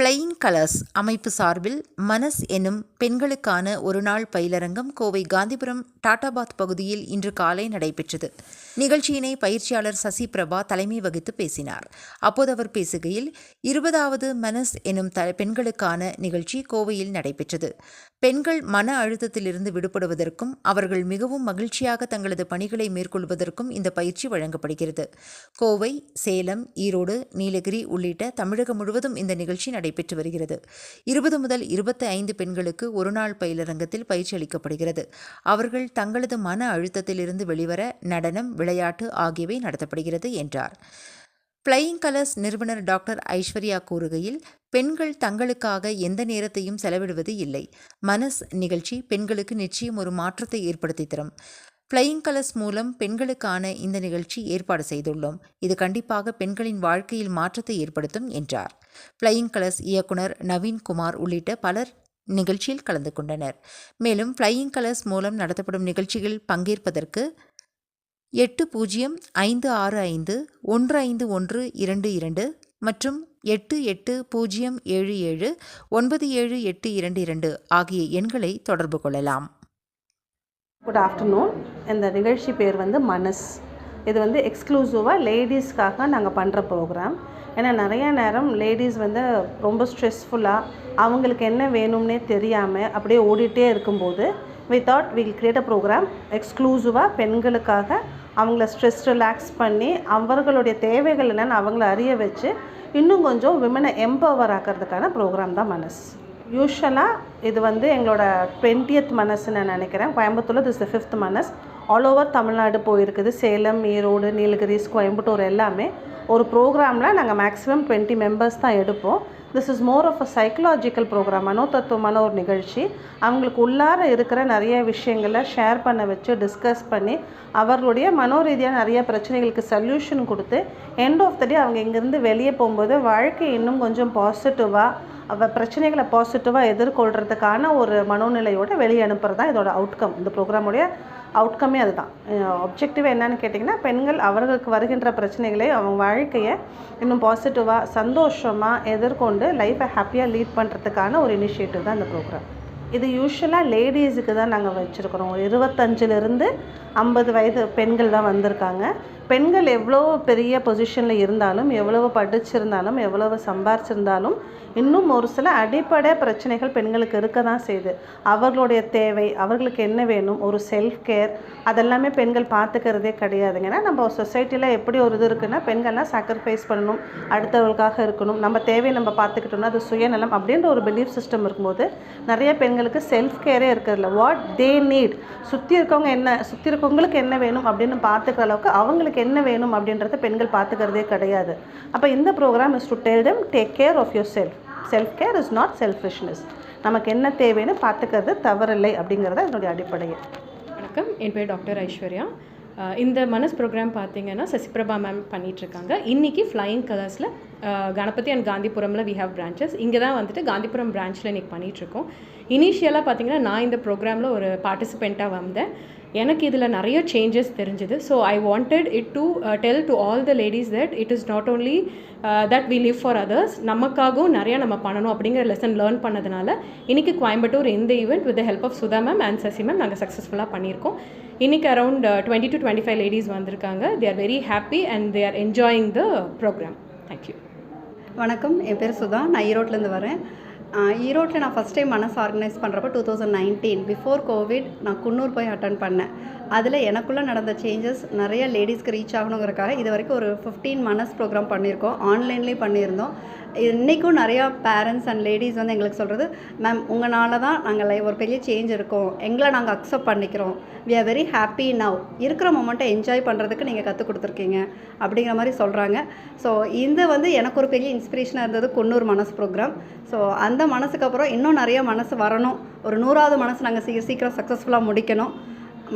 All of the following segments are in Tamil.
ஃப்ளையிங் கலர்ஸ் அமைப்பு சார்பில் மனஸ் எனும் பெண்களுக்கான ஒருநாள் பயிலரங்கம் கோவை காந்திபுரம் டாடாபாத் பகுதியில் இன்று காலை நடைபெற்றது. நிகழ்ச்சியினை பயிற்சியாளர் சசி பிரபா தலைமை வகித்து பேசினார். அப்போது அவர் பேசுகையில் இருபதாவது மனஸ் எனும் த பெண்களுக்கான நிகழ்ச்சி கோவையில் நடைபெற்றது. பெண்கள் மன அழுத்தத்திலிருந்து விடுபடுவதற்கும் அவர்கள் மிகவும் மகிழ்ச்சியாக தங்களது பணிகளை மேற்கொள்வதற்கும் இந்த பயிற்சி வழங்கப்படுகிறது. கோவை சேலம் ஈரோடு நீலகிரி உள்ளிட்ட தமிழகம் முழுவதும் இந்த நிகழ்ச்சி நடைபெற்று வருகிறது. இருபது முதல் இருபத்தி ஐந்து பெண்களுக்கு ஒருநாள் பயிலரங்கத்தில் பயிற்சி அளிக்கப்படுகிறது. அவர்கள் தங்களது மன அழுத்தத்திலிருந்து வெளிவர நடனம் விளையாட்டு ஆகியவை நடத்தப்படுகிறது என்றார். ஃப்ளையிங் கலர்ஸ் நிறுவனர் டாக்டர் ஐஸ்வர்யா கூறுகையில் பெண்கள் தங்களுக்காக எந்த நேரத்தையும் செலவிடுவது இல்லை. மனஸ் நிகழ்ச்சி பெண்களுக்கு நிச்சயம் ஒரு மாற்றத்தை ஏற்படுத்தி தரும். ஃப்ளையிங் கலர்ஸ் மூலம் பெண்களுக்கான இந்த நிகழ்ச்சி ஏற்பாடு செய்துள்ளோம். இது கண்டிப்பாக பெண்களின் வாழ்க்கையில் மாற்றத்தை ஏற்படுத்தும் என்றார். ஃப்ளையிங் கலர்ஸ் இயக்குனர் நவீன் குமார் உள்ளிட்ட பலர் நிகழ்ச்சியில் கலந்து கொண்டனர். மேலும் ஃப்ளையிங் கலர்ஸ் மூலம் நடத்தப்படும் நிகழ்ச்சியில் பங்கேற்பதற்கு எட்டு பூஜ்ஜியம் ஐந்து ஆறு ஐந்து ஒன்று ஐந்து ஒன்று இரண்டு இரண்டு மற்றும் எட்டு எட்டு பூஜ்ஜியம் ஏழு ஏழு ஒன்பது ஏழு எட்டு இரண்டு இரண்டு ஆகிய எண்களை தொடர்பு கொள்ளலாம். குட் ஆஃப்டர்நூன் இந்த நிகழ்ச்சி பேர் வந்து மனஸ். இது வந்து எக்ஸ்க்ளூசிவாக லேடிஸ்க்காக நாங்கள் பண்ணுற ப்ரோக்ராம் ஏன்னா நிறைய நேரம் லேடிஸ் வந்து ரொம்ப ஸ்ட்ரெஸ்ஃபுல்லாக அவங்களுக்கு என்ன வேணும்னே தெரியாமல் அப்படியே ஓடிட்டே இருக்கும்போது we thought will create a program எக்ஸ்க்ளூசிவாக பெண்களுக்காக அவங்கள ஸ்ட்ரெஸ் ரிலாக்ஸ் பண்ணி அவர்களுடைய தேவைகள் என்னென்னு அவங்கள அறிய வச்சு இன்னும் கொஞ்சம் விமனை எம்பவர் ஆக்கிறதுக்கான ப்ரோக்ராம் தான் மனஸ் யூஸ்வலாக இது வந்து எங்களோட டுவெண்ட்டியத் மனசுன்னு நான் நினைக்கிறேன். கோயம்புத்தூரில் this the fifth Manas all over Tamil Nadu போயிருக்குது. சேலம் ஈரோடு நீலகிரிஸ் கோயம்புத்தூர் எல்லாமே ஒரு ப்ரோக்ராமில் நாங்கள் மேக்ஸிமம் டுவெண்ட்டி மெம்பர்ஸ் தான் எடுப்போம். This is more of a psychological program மனோதத்துவமான ஒரு நிகழ்ச்சி. அவங்களுக்கு உள்ளார இருக்கிற நிறைய விஷயங்களை ஷேர் பண்ண வச்சு டிஸ்கஸ் பண்ணி அவர்களுடைய மனோரீதியாக நிறைய பிரச்சனைகளுக்கு சொல்யூஷன் கொடுத்து எண்ட் ஆஃப் த டே அவங்க இங்கேருந்து வெளியே போகும்போது வாழ்க்கை இன்னும் கொஞ்சம் பாசிட்டிவாக அவ பிரச்சனைகளை பாசிட்டிவாக எதிர்கொள்கிறதுக்கான ஒரு மனோநிலையோடு வெளியே அனுப்புகிறது தான் இதோட அவுட்கம் இந்த ப்ரோக்ராமுடைய அவுட்கமே அதுதான். ஆப்ஜெக்டிவ் என்னன்னு கேட்டிங்கன்னா பெண்கள் அவர்களுக்கு வருகின்ற பிரச்சனைகளை அவங்க வாழ்க்கையை இன்னும் பாசிட்டிவாக சந்தோஷமாக எதிர்கொண்டு லைஃப்பை ஹாப்பியாக லீட் பண்ணுறதுக்கான ஒரு இனிஷியேட்டிவ் தான் இந்த ப்ரோக்ராம் இது யூஸ்வலாக லேடிஸுக்கு தான் நாங்கள் வச்சுருக்குறோம். ஒரு இருபத்தஞ்சிலிருந்து ஐம்பது வயது பெண்கள் தான் வந்திருக்காங்க. பெண்கள் எவ்வளோ பெரிய பொசிஷனில் இருந்தாலும் எவ்வளவு படிச்சிருந்தாலும் எவ்வளவு சம்பாரிச்சிருந்தாலும் இன்னும் ஒரு சில அடிப்படை பிரச்சனைகள் பெண்களுக்கு இருக்க தான் செய்யுது. அவர்களுடைய தேவை அவர்களுக்கு என்ன வேணும் ஒரு செல்ஃப் கேர் அதெல்லாமே பெண்கள் பார்த்துக்கிறதே கிடையாதுங்க. ஏன்னா நம்ம சொசைட்டியில் எப்படி ஒரு இது இருக்குன்னா பெண்கள்லாம் சாக்ரிஃபைஸ் பண்ணணும் அடுத்தவர்களுக்காக இருக்கணும் நம்ம தேவையை நம்ம பார்த்துக்கிட்டோம்னா அது சுயநலம் அப்படின்ற ஒரு பிலீஃப் சிஸ்டம் இருக்கும்போது நிறைய பெண்களுக்கு செல்ஃப் கேரே இருக்கிறதில்ல. வாட் தே நீட் சுற்றி இருக்கவங்க என்ன சுற்றி இருக்கவங்களுக்கு என்ன வேணும் அப்படின்னு பார்த்துக்கிற அளவுக்கு அவங்களுக்கு என்ன வேணும் அப்படின்றத பெண்கள் பார்த்துக்கிறதே கிடையாது. அப்போ இந்த program is to tell them take care of yourself self care is not selfishness நமக்கு என்ன தேவைன்னு பார்த்துக்கிறது தவறில்லை அப்படிங்கிறத என்னுடைய அடிப்படையை. வணக்கம். என் பேர் டாக்டர் ஐஸ்வர்யா. இந்த மனஸ் ப்ரோக்ராம் பார்த்தீங்கன்னா சசிபிரபா மேம் பண்ணிகிட்ருக்காங்க இன்றைக்கி ஃப்ளையிங் கலர்ஸில் கணபதி அண்ட் காந்திபுரமில் வி ஹேவ் பிரான்ச்சஸ் இங்கே தான் வந்துட்டு காந்திபுரம் பிரான்ச்சில் இன்றைக்கி பண்ணிகிட்ருக்கோம் இனிஷியலாக பார்த்தீங்கன்னா நான் இந்த ப்ரோக்ராமில் ஒரு பார்ட்டிசிபெண்ட்டாக வந்தேன். எனக்கு இதில் நிறைய சேஞ்சஸ் தெரிஞ்சுது. So I wanted it to tell to all the ladies that it is not only that we live for others நமக்காகவும் நிறையா நம்ம பண்ணணும் அப்படிங்கிற லெசன் லேர்ன் பண்ணதுனால இன்றைக்கி கோயம்புத்தூர் இந்த event with the help of Sudha ma'am and Sasi ma'am நாங்கள் சக்ஸஸ்ஃபுல்லாக பண்ணியிருக்கோம். இன்றைக்கி around twenty to twenty five ladies வந்திருக்காங்க. They are very happy and they are enjoying the program thank you வணக்கம். என் பேர் சுதா. நான் ஈரோட்லேருந்து வரேன். ஈரோட்டில் நான் ஃபஸ்ட் டைம் மனசு ஆர்கனைஸ் பண்ணுறப்ப two thousand nineteen before covid நான் குன்னூர் போய் அட்டன் பண்ணேன். அதில் எனக்குள்ளே நடந்த சேஞ்சஸ் நிறைய லேடிஸ்க்கு ரீச் ஆகணுங்கிறக்காக இது வரைக்கும் ஒரு ஃபிஃப்டீன் மனஸ் ப்ரோக்ராம் பண்ணியிருக்கோம். ஆன்லைன்லேயும் பண்ணியிருந்தோம். இன்றைக்கும் நிறையா பேரண்ட்ஸ் அண்ட் லேடிஸ் வந்து எங்களுக்கு சொல்கிறது மேம் உங்களால் தான் நாங்கள் லை ஒரு பெரிய சேஞ்ச் இருக்கோம். எங்களை நாங்கள் அக்செப்ட் பண்ணிக்கிறோம். We are very happy now இருக்கிற மொமெண்ட்டை என்ஜாய் பண்ணுறதுக்கு நீங்கள் கற்றுக் கொடுத்துருக்கீங்க. அப்படிங்கிற மாதிரி சொல்கிறாங்க ஸோ இந்த வந்து எனக்கு ஒரு பெரிய இன்ஸ்பிரேஷனாக இருந்தது குன்னூர் மனசு ப்ரோக்ராம் ஸோ அந்த மனசுக்கு அப்புறம் இன்னும் நிறைய மனசு வரணும். ஒரு நூறாவது மனசு நாங்கள் சீ சீக்கிரம் சக்ஸஸ்ஃபுல்லாக முடிக்கணும்.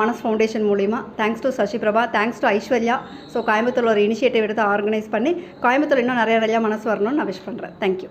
மனஸ் ஃபவுண்டேஷன் மூலிமா thanks to Sasi Prabha thanks to Aishwarya. So கோயம்புத்தூரில் ஒரு இனிஷியேட்டிவ் எடுத்து ஆர்கனைஸ் பண்ணி கோயம்புத்தூர் இன்னும் நிறைய நிறையா மனசு வரணும்னு நான் விஷ் பண்ணுறேன் தேங்க்யூ